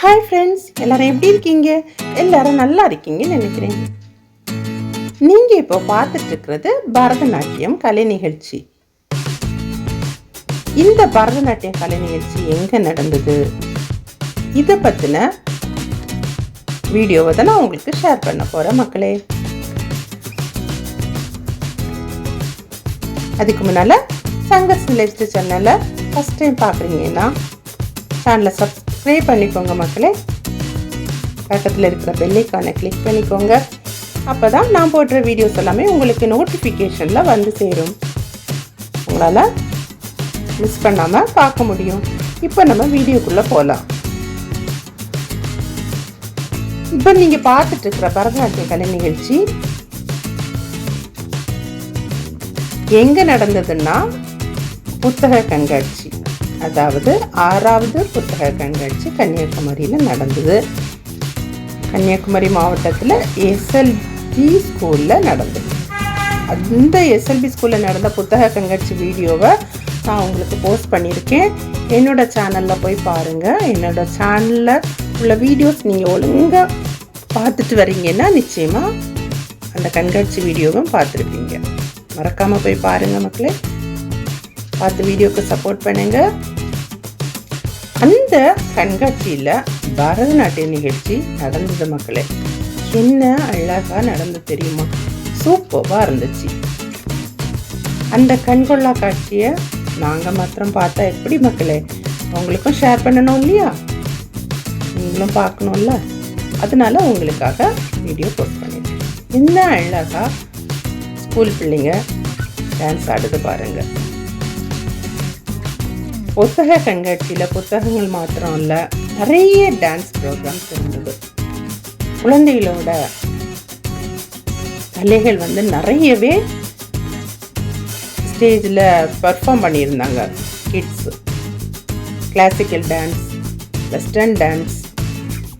Hi friends எல்லாரும் எப்படி இருக்கீங்க? எல்லாரும் நல்லா இருக்கீங்கன்னு நினைக்கிறேன். நீங்க இப்போ பார்த்துட்டு இருக்கிறது பரதநாட்டியம் கலை நிகழ்ச்சி. இந்த பரதநாட்டியம் கலை நிகழ்ச்சி எங்க நடந்தது? இதை பத்தின வீடியோவை தான் நான் உங்களுக்கு ஷேர் பண்ண போறேன் மக்களே. அதுக்கு முன்னால் சங்கர் லைஃப் சேனலை ஃபஸ்ட் டைம் பார்க்குறீங்கன்னா சேனலை சப்ஸ்கிரைப் பண்ணிக்கோங்க மக்களே. பக்கத்தில் இருக்கிற பெல்லைக்கானை கிளிக் பண்ணிக்கோங்க. அப்போ தான் நான் போடுற வீடியோஸ் எல்லாமே உங்களுக்கு நோட்டிஃபிகேஷனில் வந்து சேரும். உங்களால் மிஸ் பண்ணாமல் பார்க்க முடியும். இப்போ நம்ம வீடியோக்குள்ளே போகலாம் இப்போ நீங்கள் பார்த்துட்டு இருக்கிற பரதநாட்டிய கலை நிகழ்ச்சி. எங்கே நடந்ததுன்னா புத்தக கண்காட்சி. அதாவது ஆறாவது புத்தக கண்காட்சி கன்னியாகுமரியில் நடந்தது. கன்னியாகுமரி மாவட்டத்தில் எஸ்எல்பி ஸ்கூலில் நடந்தது. அந்த எஸ்எல்பி ஸ்கூலில் நடந்த புத்தக கண்காட்சி வீடியோவை நான் உங்களுக்கு போஸ்ட் பண்ணியிருக்கேன். என்னோட சேனலில் போய் பாருங்கள் என்னோட சேனலில் உள்ள வீடியோஸ் நீங்கள் ஒழுங்காக பார்த்துட்டு வரீங்கன்னா நிச்சயமாக அந்த கண்காட்சி வீடியோவும் பார்த்துருப்பீங்க. மறக்காமல் போய் பாருங்கள் மக்களே. பார்த்து வீடியோவுக்கு சப்போர்ட் பண்ணுங்கள் அந்த கண்காட்சியில் பரதநாட்டிய நிகழ்ச்சி நடந்தது மக்களே. என்ன அழகாக நடந்து தெரியுமா? சூப்பராக இருந்துச்சு. அந்த கண்கொள்ளா காட்சியை நாங்கள் மாத்திரம் பார்த்தா எப்படி மக்களே? உங்களுக்கும் ஷேர் பண்ணணும் இல்லையா? நீங்களும் பார்க்கணும்ல? அதனால உங்களுக்காக வீடியோ போஸ்ட் பண்ணியிருக்கேன் என்ன அழகா ஸ்கூல் பிள்ளைங்க டான்ஸ் ஆடுது பாருங்கள் புத்தக கண்காட்சியில் புத்தகங்கள் மாத்திரம் இல்லை நிறைய டான்ஸ் ப்ரோக்ராம்ஸ் இருந்தது. குழந்தைகளோட கலைகள் வந்து நிறையவே ஸ்டேஜில் பர்ஃபார்ம் பண்ணியிருந்தாங்க. Kids classical dance western dance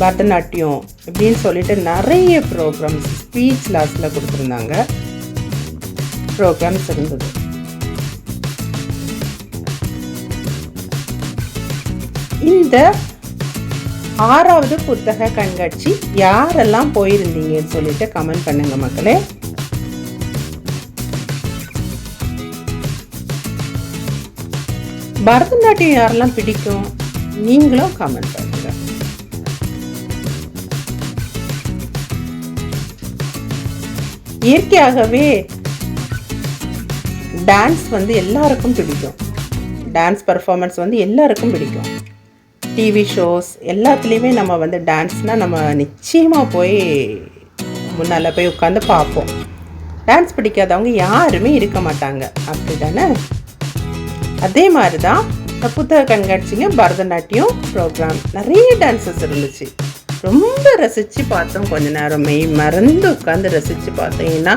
Bharatanatyam இப்படின்னு சொல்லிட்டு நிறைய ப்ரோக்ராம்ஸ் ஸ்பீச் லாஸ்டில் கொடுத்துருந்தாங்க. ப்ரோக்ராம்ஸ் இருந்தது. இந்த ஆறாவது புத்தக கண்காட்சி யாரெல்லாம் போயிருந்தீங்கன்னு சொல்லிட்டு கமெண்ட் பண்ணுங்க மக்களே. பரதநாட்டியம் யாரெல்லாம் பிடிக்கும்? நீங்களும் கமெண்ட் பண்ணுங்க. இயற்கையாகவே டான்ஸ் வந்து எல்லாருக்கும் பிடிக்கும். டான்ஸ் பர்ஃபார்மன்ஸ் வந்து எல்லாருக்கும் பிடிக்கும். டிவி ஷோஸ் எல்லாத்துலேயுமே நம்ம வந்து டான்ஸ்னால் நம்ம நிச்சயமாக போய் முன்னால் போய் உட்காந்து பார்ப்போம். டான்ஸ் பிடிக்காதவங்க யாருமே இருக்க மாட்டாங்க. அப்படி தானே அதே மாதிரி தான் இந்த புத்தக கண்காட்சிங்க பரதநாட்டியம் ப்ரோக்ராம் நிறைய டான்ஸஸ் இருந்துச்சு. ரொம்ப ரசித்து பார்த்தோம் கொஞ்ச நேரம். மெய் மறந்து உட்காந்து ரசித்து பார்த்தீங்கன்னா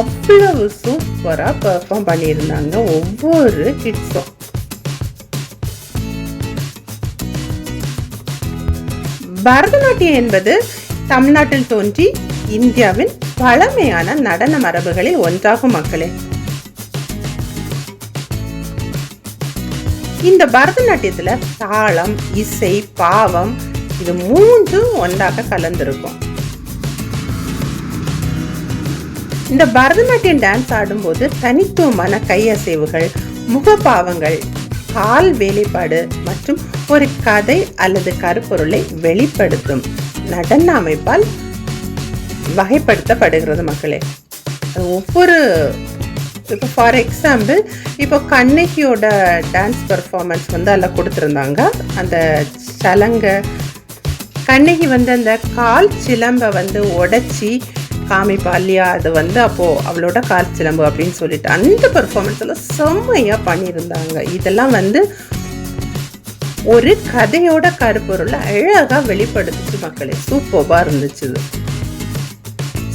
அவ்வளவு சூப்பராக பெர்ஃபார்ம் பண்ணியிருந்தாங்க ஒவ்வொரு கிட்ஸும் பரதநாட்டியம் என்பது தமிழ்நாட்டில் தோன்றி இந்தியாவின் பழமையான நடன மரபுகளில் ஒன்றாகும் மக்களே. இந்த பரதநாட்டியத்துல தாளம் இசை பாவம் இது மூன்றும் ஒன்றாக கலந்திருக்கும். இந்த பரதநாட்டியம் டான்ஸ் ஆடும்போது தனித்துவமான கையசைவுகள் முகபாவங்கள் கால் வேலைப்பாடு மற்றும் ஒரு கதை அல்லது கருப்பொருளை வெளிப்படுத்தும் நடன அமைப்பால் வகைப்படுத்தப்படுகிறது மக்களே. ஒவ்வொரு இப்போ ஃபார் எக்ஸாம்பிள் இப்போ கண்ணகியோட டான்ஸ் பர்ஃபார்மன்ஸ் வந்து அதில் கொடுத்துருந்தாங்க. அந்த சலங்கை கண்ணகி வந்து அந்த கால் சிலம்பை வந்து உடச்சி காமிப்பா இல்லையா அது வந்து அப்போது அவளோட கால் சிலம்பு அப்படின்னு சொல்லிட்டு அந்த பர்ஃபார்மன்ஸ் செம்மையாக பண்ணியிருந்தாங்க. இதெல்லாம் வந்து ஒரு கதையோட கருப்பொருளை அழகாக வெளிப்படுத்துச்சு மக்களே. சூப்பராக இருந்துச்சு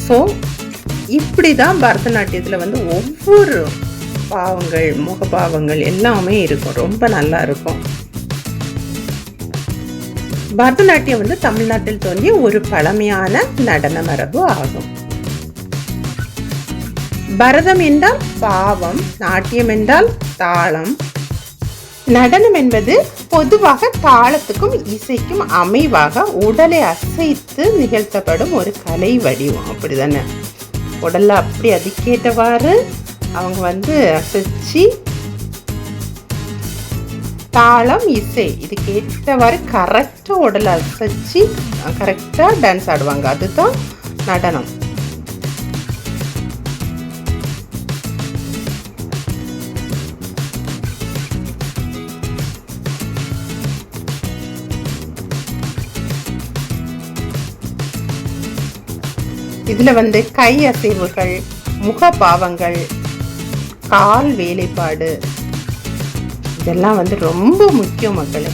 ஸோ இப்படி தான் பரதநாட்டியத்தில் வந்து ஒவ்வொரு பாவங்கள் முகபாவங்கள் எல்லாமே இருக்கும். ரொம்ப நல்லா இருக்கும். பரதநாட்டியம் வந்து தமிழ்நாட்டில் தோன்றிய ஒரு பழமையான நடன மரபு ஆகும். பரதம் என்றால் பாவம் நாட்டியம் என்றால் தாளம். நடனம் என்பது பொதுவாக தாளத்துக்கும் இசைக்கும் அமைவாக உடலை அசைத்து நிகழ்த்தப்படும் ஒரு கலை வடிவம். அப்படிதானே? உடல்ல அப்படி அதுக்கேற்றவாறு அவங்க வந்து அசைச்சு தாளம் இசை இதுக்கு ஏற்றவாறு கரெக்டாக உடலை அசைச்சு கரெக்டாக டான்ஸ் ஆடுவாங்க. அதுதான் நடனம். இதில் வந்து கை அசைவுகள் முக பாவங்கள் கால் வேலைப்பாடு. இதெல்லாம் வந்து ரொம்ப முக்கியம் மக்களே.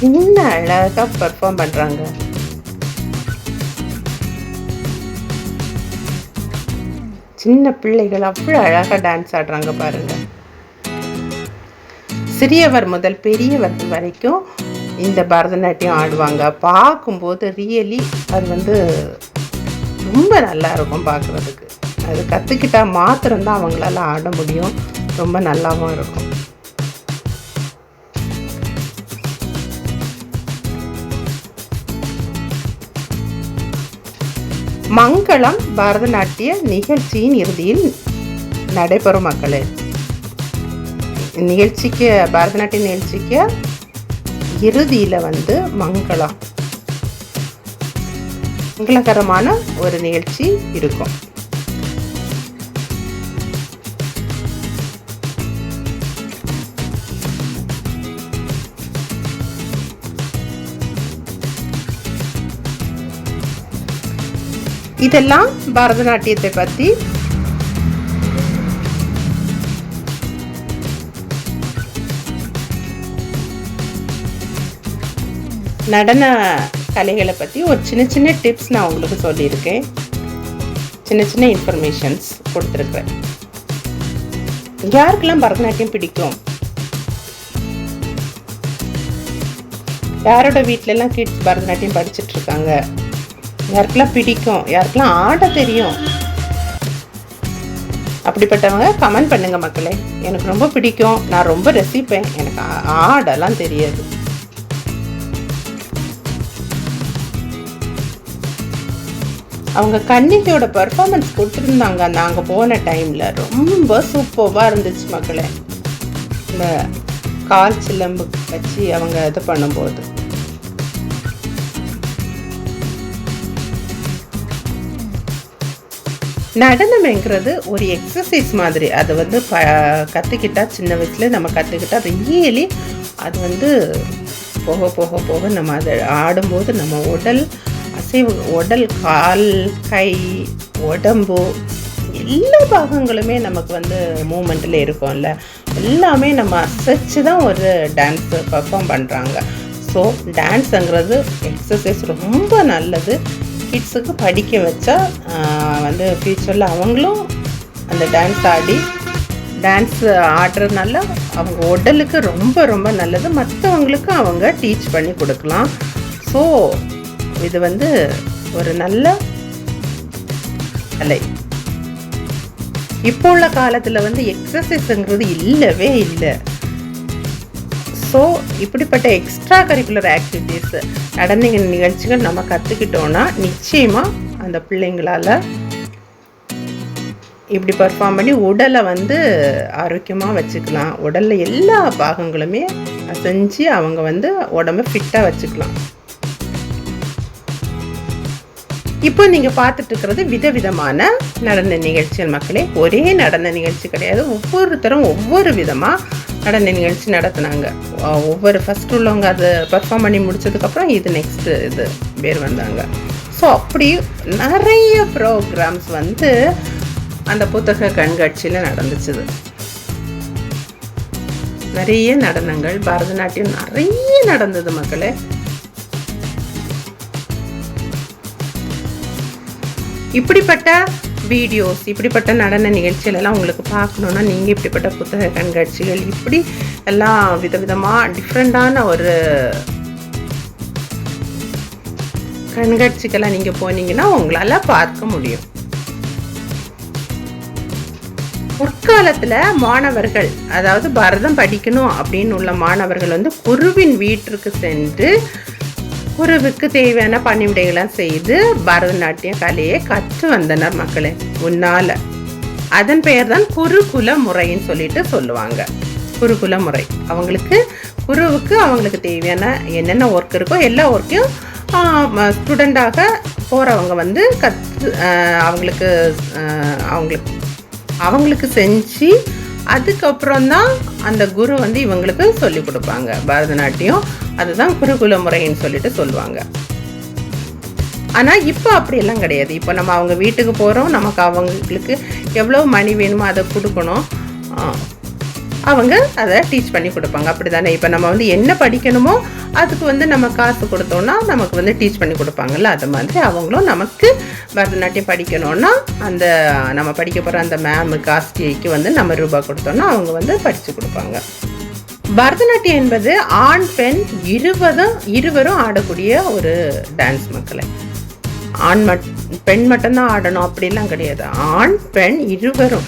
என்ன அழகா பெர்ஃபார்ம் பண்றாங்க. சின்ன பிள்ளைகள் அவ்வளோ அழகா டான்ஸ் ஆடுறாங்க பாருங்க. சிறியவர் முதல் பெரியவர் வரைக்கும் இந்த பரதநாட்டியம் ஆடுவாங்க. பார்க்கும்போது ரியலி அது வந்து ரொம்ப நல்லா இருக்கும் பார்க்குறதுக்கு. அது கற்றுக்கிட்டா மாத்திரம்தான் அவங்களால ஆட முடியும். ரொம்ப நல்லாவும் இருக்கும். மங்களம் பரதநாட்டிய நிகழ்ச்சியின் இறுதியில் நடைபெறும் மக்களே. நிகழ்ச்சிக்கு பரதநாட்டிய நிகழ்ச்சிக்கு இறுதியில் வந்து மங்களம். மங்களகரமான ஒரு நிகழ்ச்சி இருக்கும். இதெல்லாம் பரதநாட்டியத்தை பற்றி நடன கலைகளை பற்றி ஒரு சின்ன சின்ன டிப்ஸ் நான் உங்களுக்கு சொல்லியிருக்கேன். சின்ன சின்ன இன்ஃபர்மேஷன்ஸ் கொடுத்துருக்குறேன். யாருக்கெல்லாம் பரதநாட்டியம் பிடிக்கும்? யாரோட வீட்டிலலாம் கிட்ஸ் பரதநாட்டியம் படிச்சுட்டு இருக்காங்க யாருக்கெல்லாம் பிடிக்கும்? யாருக்கெல்லாம் ஆட தெரியும்? அப்படிப்பட்டவங்க கமெண்ட் பண்ணுங்க மக்களே. எனக்கு ரொம்ப பிடிக்கும். நான் ரொம்ப ரசிப்பேன். எனக்கு ஆடெல்லாம் தெரியாது. அவங்க கன்னிகையோட பர்ஃபார்மன்ஸ் கொடுத்துருந்தாங்க. நாங்கள் போன டைமில் ரொம்ப சூப்பர்வாக இருந்துச்சு மக்களே. இந்த கால் சிலம்பு வச்சு அவங்க இது பண்ணும்போது. நடனம்ங்கிறது ஒரு எக்ஸசைஸ் மாதிரி. அது வந்து ப கற்றுக்கிட்டா சின்ன வயசுல நம்ம கற்றுக்கிட்டா ரியலி அது வந்து போக போக போக நம்ம அதை ஆடும்போது நம்ம உடல் அசைவு உடல் கால் கை உடம்பு எல்லா பாகங்களுமே நமக்கு வந்து மூமெண்ட்டில் இருக்கும்ல. எல்லாமே நம்ம அசைச்சு தான் ஒரு டான்ஸ் பர்ஃபார்ம் பண்ணுறாங்க ஸோ டான்ஸுங்கிறது எக்ஸசைஸ் ரொம்ப நல்லது. கிட்ஸுக்கு படிக்க வச்சா வந்து ஃப்யூச்சரில் அவங்களும் அந்த டான்ஸ் ஆடி டான்ஸ் ஆடுறதுனால அவங்க உடலுக்கு ரொம்ப ரொம்ப நல்லது. மற்றவங்களுக்கு அவங்க டீச் பண்ணி கொடுக்கலாம். ஸோ இது வந்து ஒரு நல்ல கலை இப்போ உள்ள காலத்தில் வந்து எக்ஸசைஸுங்கிறது இல்லவே இல்லை. ஸோ இப்படிப்பட்ட எக்ஸ்ட்ரா கரிக்குலர் ஆக்டிவிட்டீஸ் நடன நிகழ்ச்சிகள் நம்ம கற்றுக்கிட்டோன்னா நிச்சயமாக அந்த பிள்ளைங்களால் இப்படி பர்ஃபார்ம் பண்ணி உடலை வந்து ஆரோக்கியமாக வச்சுக்கலாம். உடலில் எல்லா பாகங்களுமே செஞ்சு அவங்க வந்து உடம்ப ஃபிட்டாக வச்சுக்கலாம். இப்போ நீங்கள் பார்த்துட்டு இருக்கிறது விதவிதமான நடன நிகழ்ச்சிகள் மக்களே. ஒரே நடன நிகழ்ச்சி கிடையாது. ஒவ்வொருத்தரும் ஒவ்வொரு விதமாக நடன நிகழ்ச்சி நடத்துனாங்க. ஒவ்வொரு ஃபஸ்ட் உள்ளவங்க அதை பர்ஃபார்ம் பண்ணி முடிச்சதுக்கப்புறம் இது நெக்ஸ்ட்டு இது பேர் வந்தாங்க. ஸோ அப்படி நிறைய ப்ரோக்ராம்ஸ் வந்து அந்த புத்தக கண்காட்சியில் நடந்துச்சுது. நிறைய நடனங்கள் பரதநாட்டியம் நிறைய நடந்தது மக்களே. இப்படிப்பட்ட வீடியோஸ் இப்படிப்பட்ட நடன நிகழ்ச்சிகளெல்லாம் உங்களுக்கு பார்க்கணுன்னா நீங்கள் இப்படிப்பட்ட புத்தக கண்காட்சிகள் இப்படி எல்லாம் விதவிதமாக டிஃப்ரெண்ட்டான ஒரு கண்காட்சிக்கெல்லாம் நீங்கள் போனீங்கன்னா உங்களால் பார்க்க முடியும். முற்காலத்தில் மாணவர்கள் அதாவது பரதம் படிக்கணும் அப்படின்னு உள்ள மாணவர்கள் வந்து குருவின் வீட்டிற்கு சென்று குருவுக்கு தேவையான பணிவிடைகளை செய்து பரதநாட்டிய கலையை கற்று வந்தனர் மக்களே உன்னால அதன் பெயர் தான் குருகுல முறைன்னு சொல்லிட்டு சொல்லுவாங்க. குருகுல முறை. அவங்களுக்கு குருவுக்கு அவங்களுக்கு தேவையான என்னென்ன ஒர்க் இருக்கோ எல்லா ஒர்க்கையும் ஸ்டூடெண்டாக போகிறவங்க வந்து கற்று அவங்களுக்கு அவங்களுக்கு அவங்களுக்கு செஞ்சு அதுக்கப்புறம் தான் அந்த குரு வந்து இவங்களுக்கு சொல்லி கொடுப்பாங்க. பரதநாட்டியம் அதுதான் குருகுல முறைன்னு சொல்லிட்டு சொல்லுவாங்க. ஆனால் இப்போ அப்படியெல்லாம் கிடையாது. இப்போ நம்ம அவங்க வீட்டுக்கு போகிறோம் நமக்கு அவங்களுக்கு எவ்வளோ மணி வேணுமோ அதை கொடுக்கணும். அவங்க அதை டீச் பண்ணி கொடுப்பாங்க. அப்படி தானே இப்போ நம்ம வந்து என்ன படிக்கணுமோ அதுக்கு வந்து நம்ம காசு கொடுத்தோம்னா நமக்கு வந்து டீச் பண்ணி கொடுப்பாங்கல்ல? அது மாதிரி அவங்களும் நமக்கு பரதநாட்டியம் படிக்கணும்னா அந்த நம்ம படிக்க போகிற அந்த மேமுக்கு ஆசிரியைக்கு வந்து நம்ம ரூபாய் கொடுத்தோம்னா அவங்க வந்து படித்து கொடுப்பாங்க. பரதநாட்டியம் என்பது ஆண் பெண் இருவதும் இருவரும் ஆடக்கூடிய ஒரு டான்ஸ் மக்களை. ஆண் மட் பெண் மட்டும்தான் ஆடணும் அப்படிலாம் கிடையாது. ஆண் பெண் இருவரும்.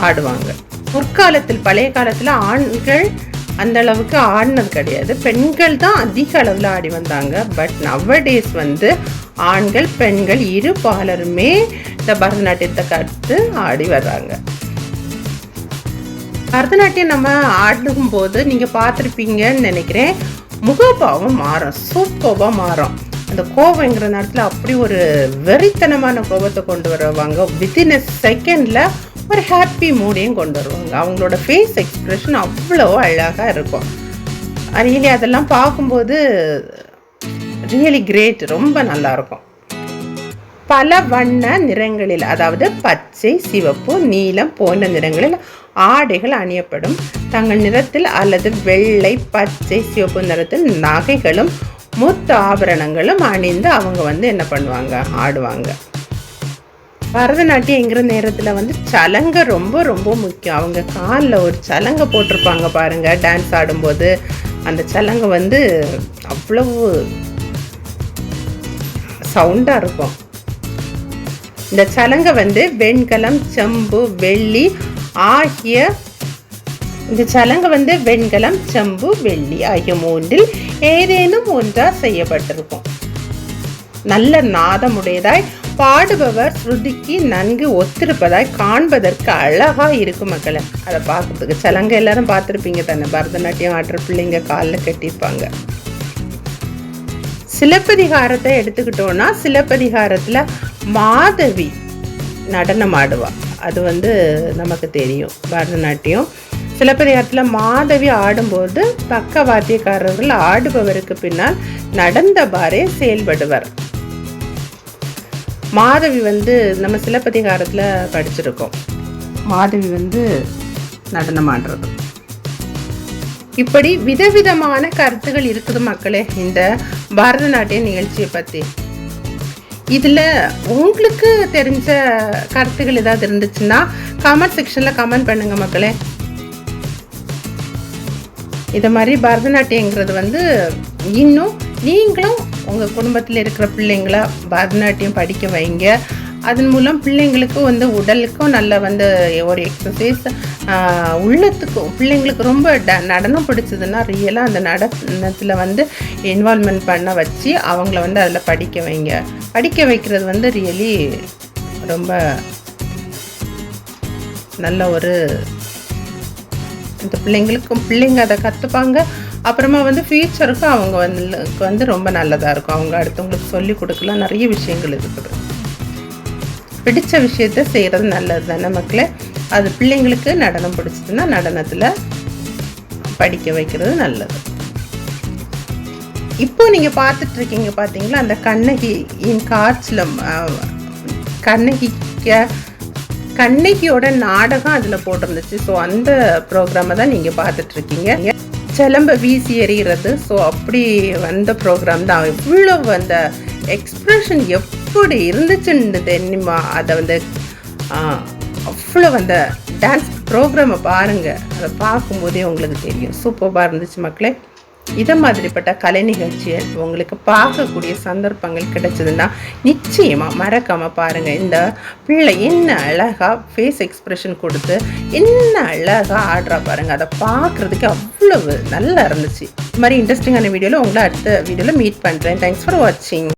ஆடுவாங்க. முற்காலத்தில் பழைய காலத்தில் ஆண்கள் அந்த அளவுக்கு ஆடினது கிடையாது. பெண்கள் தான் அதிக அளவில் ஆடி வந்தாங்க. பட் நவடேஸ் வந்து ஆண்கள் பெண்கள் இரு பாலருமே இந்த பரதநாட்டியத்தை கற்று ஆடி வர்றாங்க. பரதநாட்டியம் நம்ம ஆடும்போது நீங்கள் பார்த்துருப்பீங்கன்னு நினைக்கிறேன். முகபாவம் மாறும். சூப்பராக மாறும். அந்த கோவங்கிற நேரத்தில் அப்படி ஒரு வெறித்தனமான கோபத்தை கொண்டு வருவாங்க. வித்தின் எ செகண்டில் ஒரு ஹாப்பி மூடையும் கொண்டு வருவாங்க. அவங்களோட ஃபேஸ் எக்ஸ்ப்ரெஷன் அவ்வளோ அழகாக இருக்கும். ரியலி அதெல்லாம் பார்க்கும்போது ரியலி கிரேட் ரொம்ப நல்லாயிருக்கும் பல வண்ண நிறங்களில் அதாவது பச்சை சிவப்பு நீலம் போன்ற நிறங்களில் ஆடைகள் அணியப்படும். தங்கள் நிறத்தில் அல்லது வெள்ளை பச்சை சிவப்பு நிறத்தில் நகைகளும் முத்து ஆபரணங்களும் அணிந்து அவங்க வந்து என்ன பண்ணுவாங்க? ஆடுவாங்க. பரதநாட்டியங்கிற நேரத்தில் வந்து சலங்கை ரொம்ப ரொம்ப முக்கியம். அவங்க காலில் ஒரு சலங்கை போட்டிருப்பாங்க பாருங்கள் டான்ஸ் ஆடும்போது. அந்த சலங்கை வந்து அவ்வளவு சவுண்டாக இருக்கும். இந்த சலங்கை வந்து வெண்கலம் செம்பு வெள்ளி ஆகிய இந்த சலங்கை வந்து வெண்கலம் செம்பு வெள்ளி ஆகிய மூன்றில் ஏதேனும் ஒன்றாக செய்யப்பட்டிருக்கும். நல்ல நாதமுடையதாய் பாடுபவர் ஸ்ருதிக்கு நன்கு ஒத்திருப்பதாய் காண்பதற்கு அழகா இருக்கும் மக்களை. அதை பார்க்கறதுக்கு சலங்கை எல்லாரும் பார்த்துருப்பீங்க தானே. பரதநாட்டியம் ஆடுற பிள்ளைங்க காலில் கட்டியிருப்பாங்க. சிலப்பதிகாரத்தை எடுத்துக்கிட்டோம்னா சிலப்பதிகாரத்தில் மாதவி நடனம் ஆடுவா. அது வந்து நமக்கு தெரியும். பரதநாட்டியம் சிலப்பதிகாரத்தில் மாதவி ஆடும்போது பக்க வாத்தியக்காரர்கள் ஆடுபவருக்கு பின்னால் நடந்தவாறே செயல்படுவர். மாதவி வந்து நம்ம சிலப்பதிகாரத்தில் படிச்சிருக்கோம். மாதவி வந்து நடனம் ஆடுறது இப்படி விதவிதமான கருத்துகள் இருக்குது மக்களே இந்த பரதநாட்டிய நிகழ்ச்சியை பற்றி இதில் உங்களுக்கு தெரிஞ்ச கருத்துகள் ஏதாவது இருந்துச்சுன்னா கமெண்ட் செக்ஷனில் கமெண்ட் பண்ணுங்க மக்களே. இதை மாதிரி பரதநாட்டியங்கிறது வந்து இன்னும் நீங்களும் உங்கள் குடும்பத்தில் இருக்கிற பிள்ளைங்கள பரதநாட்டியம் படிக்க வைங்க. அதன் மூலம் பிள்ளைங்களுக்கு வந்து உடலுக்கும் நல்ல வந்து ஒரு எக்ஸசைஸ் உள்ளத்துக்கும் பிள்ளைங்களுக்கு ரொம்ப ட நடனம் பிடிச்சதுன்னா ரியலாக அந்த நடனத்தில் வந்து இன்வால்மெண்ட் பண்ண வச்சு அவங்கள வந்து அதில் படிக்க வைங்க. படிக்க வைக்கிறது வந்து ரியலி ரொம்ப நல்ல ஒரு இந்த பிள்ளைங்களுக்கும் பிள்ளைங்க அதை கற்றுப்பாங்க அப்புறமா வந்து ஃபியூச்சருக்கும் அவங்க வந்து வந்து ரொம்ப நல்லதாக இருக்கும். அவங்க அடுத்தவங்களுக்கு சொல்லி கொடுக்கலாம். நிறைய விஷயங்கள் இருக்குது. பிடிச்ச விஷயத்த செய்கிறது நல்லது தானே மக்களே? அது பிள்ளைங்களுக்கு நடனம் பிடிச்சதுன்னா நடனத்தில் படிக்க வைக்கிறது நல்லது. இப்போ நீங்கள் பார்த்துட்டு இருக்கீங்க பார்த்தீங்களா? அந்த கண்ணகியின் காய்ச்சல் கண்ணகிக்க கண்ணகியோட நாடகம் அதில் போட்டிருந்துச்சு. ஸோ அந்த ப்ரோக்ராமை தான் நீங்கள் பார்த்துட்ருக்கீங்க. சிலம்ப வீசி எறிகிறது. ஸோ அப்படி வந்த ப்ரோக்ராம் தான். இவ்வளோ அந்த எக்ஸ்ப்ரெஷன் எப்படி இருந்துச்சுன்னு தெரியுமா? அதை வந்து அவ்வளோ அந்த டான்ஸ் ப்ரோக்ராமை பாருங்கள் அதை பார்க்கும்போதே உங்களுக்கு தெரியும். சூப்பராக இருந்துச்சு மக்களே. இதை மாதிரிப்பட்ட கலை நிகழ்ச்சியை உங்களுக்கு பார்க்கக்கூடிய சந்தர்ப்பங்கள் கிடைச்சதுன்னா நிச்சயமாக மறக்காமல் பாருங்கள் இந்த பிள்ளை என்ன அழகாக ஃபேஸ் எக்ஸ்ப்ரெஷன் கொடுத்து என்ன அழகாக ஆடுறா பாருங்கள் அதை பார்க்குறதுக்கு அவ்வளவு நல்லா இருந்துச்சு. இது மாதிரி இன்ட்ரெஸ்டிங்கான வீடியோவில் உங்களை அடுத்த வீடியோவில் மீட் பண்ணுறேன் தேங்க்ஸ் ஃபார் வாட்சிங்